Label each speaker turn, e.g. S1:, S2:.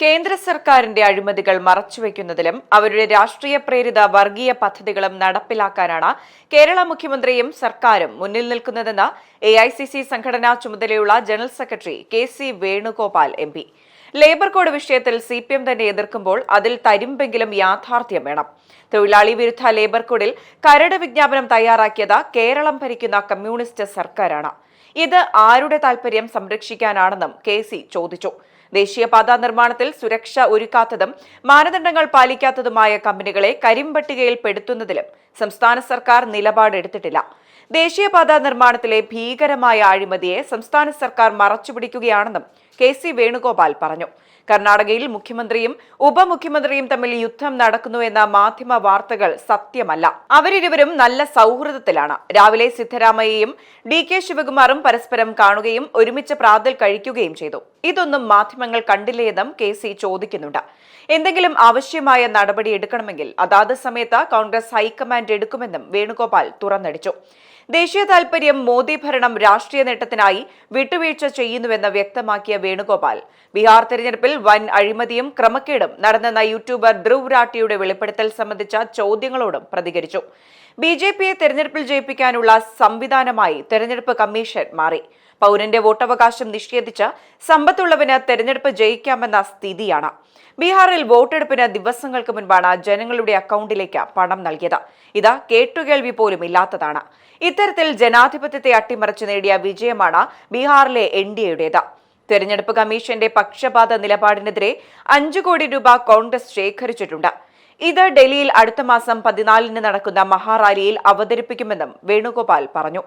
S1: കേന്ദ്ര സർക്കാരിന്റെ അഴിമതികൾ മറച്ചുവെക്കുന്നതിലും അവരുടെ രാഷ്ട്രീയ പ്രേരിത വർഗീയ പദ്ധതികളും നടപ്പിലാക്കാനാണ് കേരള മുഖ്യമന്ത്രിയും സർക്കാരും മുന്നിൽ നിൽക്കുന്നതെന്ന് എ ഐ സി സി സംഘടനാ ചുമതലയുള്ള general secretary K C Venugopal M P. Labour code വിഷയത്തിൽ സി പി എം തന്നെ എതിർക്കുമ്പോൾ അതിൽ തരുമ്പെങ്കിലും യാഥാർത്ഥ്യം വേണം. തൊഴിലാളി വിരുദ്ധ ലേബർ കോഡിൽ കരട് വിജ്ഞാപനം തയ്യാറാക്കിയത് കേരളം ഭരിക്കുന്ന കമ്മ്യൂണിസ്റ്റ് സർക്കാരാണ്. ഇത് ആരുടെ താൽപര്യം സംരക്ഷിക്കാനാണെന്നും കെ സി ചോദിച്ചു. ദേശീയപാതാ നിർമ്മാണത്തിൽ സുരക്ഷ ഒരുക്കാത്തതും മാനദണ്ഡങ്ങൾ പാലിക്കാത്തതുമായ കമ്പനികളെ കരിമ്പട്ടികയിൽ പെടുത്തുന്നതിലും സംസ്ഥാന സർക്കാർ നിലപാടെടുത്തിട്ടില്ല ദേശീയപാതാ നിർമ്മാണത്തിലെ ഭീകരമായ അഴിമതിയെ സംസ്ഥാന സർക്കാർ മറച്ചുപിടിക്കുകയാണെന്നും കെ സി വേണുഗോപാൽ പറഞ്ഞു. കർണാടകയിൽ മുഖ്യമന്ത്രിയും ഉപമുഖ്യമന്ത്രിയും തമ്മിൽ യുദ്ധം നടക്കുന്നു എന്ന മാധ്യമ വാർത്തകൾ സത്യമല്ല. അവരിരുവരും നല്ല സൗഹൃദത്തിലാണ്. രാവിലെ സിദ്ധരാമയ്യയും ഡി കെ ശിവകുമാറും പരസ്പരം കാണുകയും ഒരുമിച്ച് പ്രാതൽ കഴിക്കുകയും ചെയ്തു. ഇതൊന്നും മാധ്യമങ്ങൾ കണ്ടില്ലേ എന്നും കെ സി ചോദിക്കുന്നുണ്ട്. എന്തെങ്കിലും ആവശ്യമായ നടപടി എടുക്കണമെങ്കിൽ അതാത് സമയത്ത് കോൺഗ്രസ് ഹൈക്കമാൻഡ് എടുക്കുമെന്നും വേണുഗോപാൽ തുറന്നടിച്ചു. ദേശീയ താൽപര്യം മോദി ഭരണം രാഷ്ട്രീയ നേട്ടത്തിനായി വിട്ടുവീഴ്ച ചെയ്യുന്നുവെന്ന് വ്യക്തമാക്കിയ വേണുഗോപാൽ ബീഹാർ തെരഞ്ഞെടുപ്പിൽ വൻ അഴിമതിയും ക്രമക്കേടും നടന്നെന്ന യൂട്യൂബർ ധ്രുവ് രാട്ടിയുടെ വെളിപ്പെടുത്തൽ സംബന്ധിച്ച ചോദ്യങ്ങളോടും പ്രതികരിച്ചു. ബി ജെ പിയെ തെരഞ്ഞെടുപ്പിൽ ജയിപ്പിക്കാനുള്ള സംവിധാനമായി തെരഞ്ഞെടുപ്പ് കമ്മീഷൻ മാറി. പൗരന്റെ വോട്ടവകാശം നിഷേധിച്ച് സമ്പത്തുള്ളവന് തെരഞ്ഞെടുപ്പ് ജയിക്കാമെന്ന സ്ഥിതിയാണ്. ബീഹാറിൽ വോട്ടെടുപ്പിന് ദിവസങ്ങൾക്ക് മുൻപാണ് ജനങ്ങളുടെ അക്കൗണ്ടിലേക്ക് പണം നൽകിയത്. ഇത് കേട്ടുകേൾവി പോലും ഇല്ലാത്തതാണ്. ഇത്തരത്തിൽ ജനാധിപത്യത്തെ അട്ടിമറിച്ചു നേടിയ വിജയമാണ് ബീഹാറിലെ എൻ ഡി എയുടേത്. തെരഞ്ഞെടുപ്പ് കമ്മീഷന്റെ പക്ഷപാത നിലപാടിനെതിരെ അഞ്ചു കോടി രൂപ കോൺഗ്രസ് ശേഖരിച്ചിട്ടുണ്ട്. ഇത് ഡൽഹിയിൽ അടുത്ത മാസം പതിനാലിന് നടക്കുന്ന മഹാറാലിയിൽ അവതരിപ്പിക്കുമെന്നും വേണുഗോപാൽ പറഞ്ഞു.